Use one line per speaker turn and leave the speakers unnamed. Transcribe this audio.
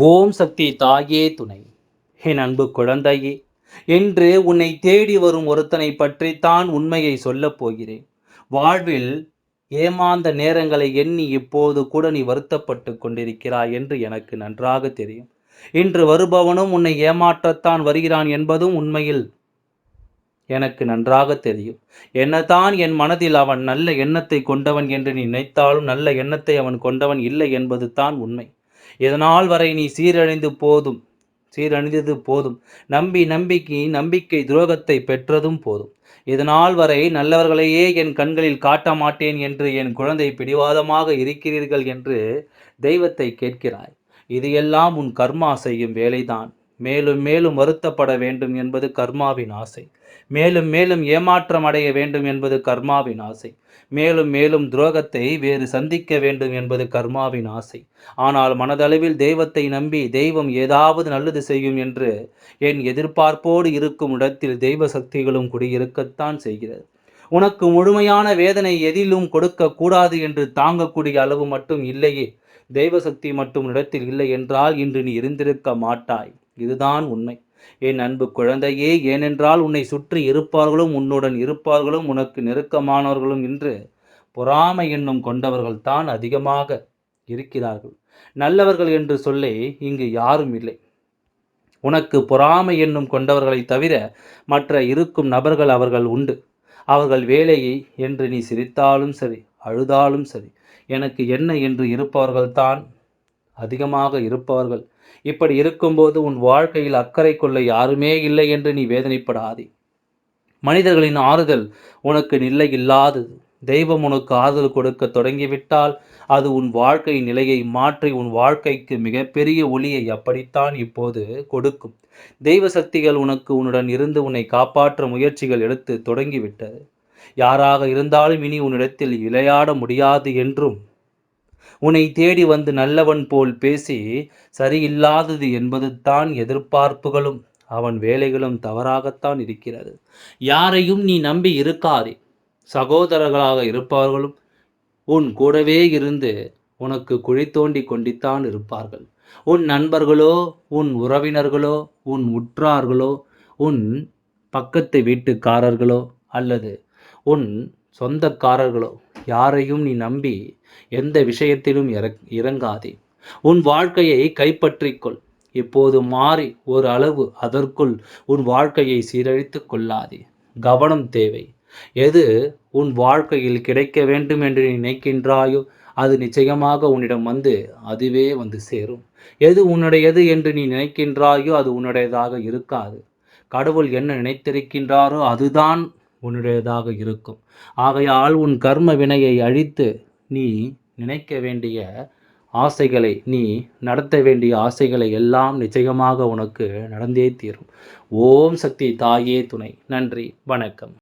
ஓம் சக்தி தாயே துணை. என் அன்பு குழந்தையே என்று உன்னை தேடி வரும் ஒருத்தனை தான் உண்மையை சொல்லப் போகிறேன். வாழ்வில் ஏமாந்த நேரங்களை எண்ணி இப்போது கூட நீ வருத்தப்பட்டு கொண்டிருக்கிறாய் என்று எனக்கு நன்றாக தெரியும். இன்று வருபவனும் உன்னை ஏமாற்றத்தான் வருகிறான் என்பதும் உண்மையில் எனக்கு நன்றாக தெரியும். என்னதான் என் மனதில் அவன் நல்ல எண்ணத்தை கொண்டவன் என்று நீ நினைத்தாலும் நல்ல எண்ணத்தை அவன் கொண்டவன் இல்லை என்பது தான் உண்மை. இதனால் வரை நீ சீரழிந்து போதும்? சீரழிந்தது போதும். நம்பி நம்பிக்கை நம்பிக்கை துரோகத்தை பெற்றதும் போதும். இதனால் வரை நல்லவர்களையே என் கண்களில் காட்ட மாட்டேன் என்று என் குழந்தை பிடிவாதமாக இருக்கிறீர்கள் என்று தெய்வத்தை கேட்கிறாய். இது எல்லாம் உன் கர்மா செய்யும் வேலைதான். மேலும் மேலும் வருத்தப்பட வேண்டும் என்பது கர்மாவின் ஆசை. மேலும் மேலும் ஏமாற்றம் அடைய வேண்டும் என்பது கர்மாவின் ஆசை. மேலும் மேலும் துரோகத்தை வேறு சந்திக்க வேண்டும் என்பது கர்மாவின் ஆசை. ஆனால் மனதளவில் தெய்வத்தை நம்பி தெய்வம் ஏதாவது நல்லது செய்யும் என்று என் எதிர்பார்ப்போடு இருக்கும் இடத்தில் தெய்வ சக்திகளும் குடியிருக்கத்தான் செய்கிறது. உனக்கு முழுமையான வேதனை எதிலும் கொடுக்க கூடாது என்று தாங்கக்கூடிய அளவு மட்டும் இல்லையே. தெய்வ சக்தி மட்டும் இடத்தில் இல்லை என்றால் இன்று நீ இருந்திருக்க மாட்டாய். இதுதான் உண்மை. என் அன்பு குழந்தையே ஏனென்றால் உன்னை சுற்றி இருப்பார்களும் உன்னுடன் இருப்பார்களும் உனக்கு நெருக்கமானவர்களும் என்று பொறாமை எண்ணம் கொண்டவர்கள் தான் அதிகமாக இருக்கிறார்கள். நல்லவர்கள் என்று சொல்லி இங்கு யாரும் இல்லை. உனக்கு பொறாமை என்னும் கொண்டவர்களை தவிர மற்ற இருக்கும் நபர்கள் அவர்கள் உண்டு. அவர்கள் வேலையை என்று நீ சிரித்தாலும் சரி அழுதாலும் சரி எனக்கு என்ன என்று இருப்பவர்கள்தான் அதிகமாக இருப்பவர்கள். இப்படி இருக்கும்போது உன் வாழ்க்கையில் அக்கறை கொள்ள யாருமே இல்லை என்று நீ வேதனைப்படாதே. மனிதர்களின் ஆறுதல் உனக்கு நிலை இல்லாதது தெய்வம் உனக்கு ஆறுதல் கொடுக்க தொடங்கிவிட்டால் அது உன் வாழ்க்கை நிலையை மாற்றி உன் வாழ்க்கைக்கு மிகப்பெரிய ஒளியை அப்படித்தான் இப்போது கொடுக்கும். தெய்வ சக்திகள் உனக்கு உன்னுடன் இருந்து உன்னை காப்பாற்ற முயற்சிகள் எடுத்து தொடங்கிவிட்டது. யாராக இருந்தாலும் இனி உன்னிடத்தில் விளையாட முடியாது என்றும் உன்னை தேடி வந்து நல்லவன் போல் பேசி சரியில்லாதது என்பது தான் எதிர்பார்ப்புகளும். அவன் வேலைகளும் தவறாகத்தான் இருக்கிறது. யாரையும் நீ நம்பி இருக்காதே. சகோதரர்களாக இருப்பவர்களும் உன் கூடவே இருந்து உனக்கு குழி தோண்டி கொண்டித்தான் இருப்பார்கள். உன் நண்பர்களோ உன் உறவினர்களோ உன் உற்றார்களோ உன் பக்கத்து வீட்டுக்காரர்களோ அல்லது உன் சொந்தக்காரர்களோ யாரையும் நீ நம்பி எந்த விஷயத்திலும் இறங்காதே. உன் வாழ்க்கையை கைப்பற்றிக்கொள். இப்போது மாறி ஒரு அளவு அதற்குள் உன் வாழ்க்கையை சீரழித்து கொள்ளாதே. கவனம் தேவை. எது உன் வாழ்க்கையில் கிடைக்க வேண்டும் என்று நினைக்கின்றாயோ அது நிச்சயமாக உன்னிடம் வந்து அதுவே வந்து சேரும். எது உன்னுடையது என்று நீ நினைக்கின்றாயோ அது உன்னுடையதாக இருக்காது. கடவுள் என்ன நினைத்திருக்கின்றாரோ அதுதான் உன்னுடையதாக இருக்கும். ஆகையால் உன் கர்ம வினையை அழித்து நீ நினைக்க வேண்டிய ஆசைகளை நீ நடத்த வேண்டிய ஆசைகளை எல்லாம் நிச்சயமாக உனக்கு நடந்தே தீரும். ஓம் சக்தி தாயே துணை. நன்றி. வணக்கம்.